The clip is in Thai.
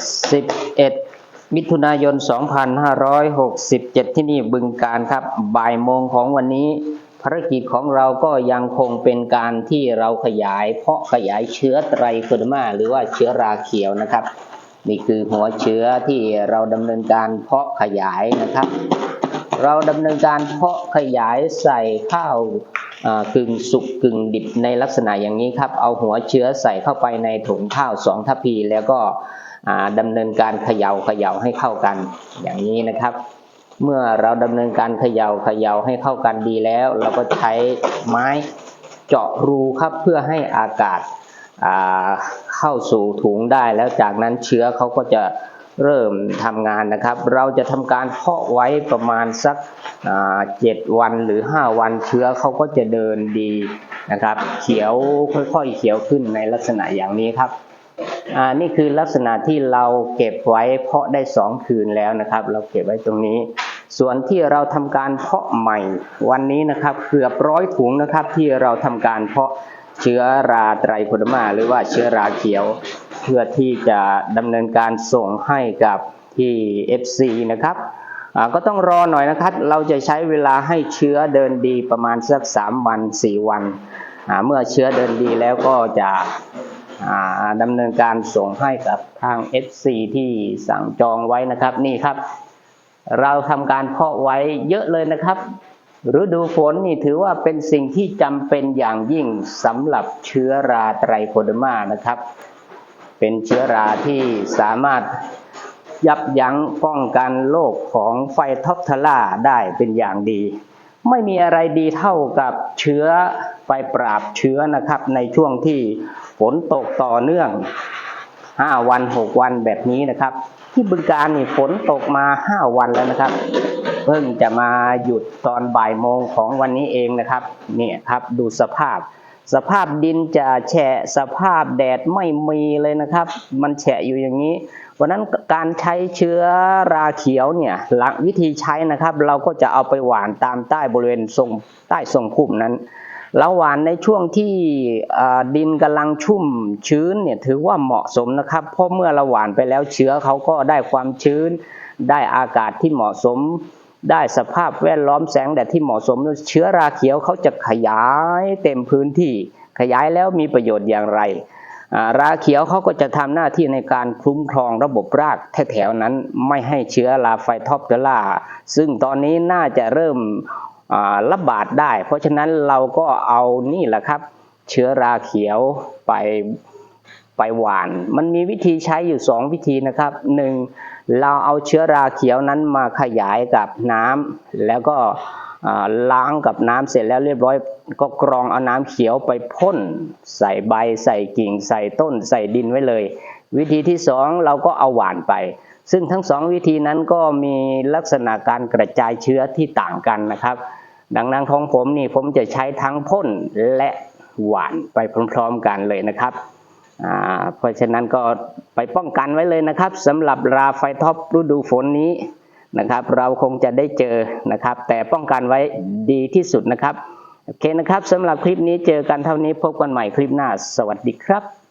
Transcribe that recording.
11 มิถุนายน 2567 ที่นี่บึงการครับ บ่ายโมงของวันนี้ ภารกิจของเราก็ยังคงเป็นการที่เราขยาย เพาะขยายเชื้อไตรโคเดอร์มาหรือว่าเชื้อราเขียวนะครับนี่คือหัวเชื้อที่เราดำเนินการเพาะขยายนะครับ เราดำเนินการเพาะขยายใส่ข้าว กึ่งสุกกึ่งดิบในลักษณะอย่างนี้ครับ เอาหัวเชื้อใส่เข้าไปในถุงข้าวสองทัพพี แล้วก็อ่าดำเนินการเขย่าเขย่าให้เข้ากันอย่างนี้นะครับ เมื่อเราดำเนินการเขย่าเขย่าให้เข้ากันดีแล้ว เราก็ใช้ไม้เจาะรูครับเพื่อให้อากาศาเข้าสู่ถุงได้แล้วจากนั้นเชื้อเขาก็จะ เริ่มทำงานนะครับ เราจะทำการเพาะไว้ประมาณสักเจ็ดวันหรือ 5 วันเชื้อเขาก็จะเดินดีนะครับ เขียวค่อยๆเขียวขึ้นในลักษณะอย่างนี้ครับอ่านี่คือลักษณะที่เราเก็บไว้เพาะได้สองคืนแล้วนะครับ เราเก็บไว้ตรงนี้ ส่วนที่เราทำการเพาะใหม่วันนี้นะครับ เกือบร้อยถุงนะครับที่เราทำการเพาะ เชื้อราไตรโคดมาหรือว่าเชื้อราเขียว เพื่อที่จะดำเนินการส่งให้กับที่ FC นะครับก็ต้องรอหน่อยนะครับ เราจะใช้เวลาให้เชื้อเดินดีประมาณสัก 3 วัน 4 วัน เมื่อเชื้อเดินดีแล้วก็จะดำเนินการส่งให้กับทาง FC ที่สั่งจองไว้นะครับนี่ครับ เราทำการเพาะไว้เยอะเลยนะครับ ฤดูฝนนี่ถือว่าเป็นสิ่งที่จำเป็นอย่างยิ่งสำหรับเชื้อราไตรโคเดมานะครับ เป็นเชื้อราที่สามารถยับยั้งป้องกันโรคของไฟท็อปทาร่าได้เป็นอย่างดี ไม่มีอะไรดีเท่ากับเชื้อไฟปราบเชื้อนะครับ ในช่วงที่ฝนตกต่อเนื่อง 5 วัน 6 วันแบบนี้นะครับ ที่บึงการนี่ฝนตกมา 5 วันแล้วนะครับ เพิ่งจะมาหยุดตอนบ่ายโมงของวันนี้เองนะครับเนี่ยครับดูสภาพ สภาพดินจะแฉะสภาพแดดไม่มีเลยนะครับ มันแฉะอยู่อย่างนี้วันนั้นการใช้เชื้อราเขียวเนี่ยหลักวิธีใช้นะครับ เราก็จะเอาไปหว่านตามใต้บริเวณทรงใต้ทรงพุ่มนั้นเราหว่านในช่วงที่ดินกำลังชุ่มชื้นเนี่ยถือว่าเหมาะสมนะครับ เพราะเมื่อเราหวานไปแล้วเชื้อเขาก็ได้ความชื้น ได้อากาศที่เหมาะสม ได้สภาพแวดล้อมแสงแดดที่เหมาะสม เชื้อราเขียวเขาจะขยายเต็มพื้นที่ขยายแล้วมีประโยชน์อย่างไร ราเขียวเขาก็จะทำหน้าที่ในการคุ้มครองระบบรากแถวๆนั้นไม่ให้เชื้อราไฟทอปเทอร่า ซึ่งตอนนี้น่าจะเริ่มระบาดได้ เพราะฉะนั้นเราก็เอานี่แหละครับ เชื้อราเขียวไปไปหวาน มันมีวิธีใช้อยู่ 2 วิธีนะครับหนึ่ง เราเอาเชื้อราเขียวนั้นมาขยายกับน้ำแล้วก็ล้างกับน้ำเสร็จแล้วเรียบร้อย ก็กรองเอาน้ำเขียวไปพ่น ใส่ใบใส่กิ่ง ใส่ต้น ใส่ดินไว้เลย วิธีที่สองเราก็เอาหวานไป ซึ่งทั้งสองวิธีนั้นก็มีลักษณะการกระจายเชื้อที่ต่างกันนะครับ ดังนั้นของผมนี่ผมจะใช้ทั้งพ่นและหวานไปพร้อมๆกันเลยนะครับ เพราะฉะนั้นก็ไปป้องกันไว้เลยนะครับสำหรับราไฟท็อปฤดูฝนนี้นะครับ เราคงจะได้เจอนะครับ แต่ป้องกันไว้ดีที่สุดนะครับโอเคนะครับสำหรับคลิปนี้เจอกันเท่านี้พบกันใหม่คลิปหน้า สวัสดีครับ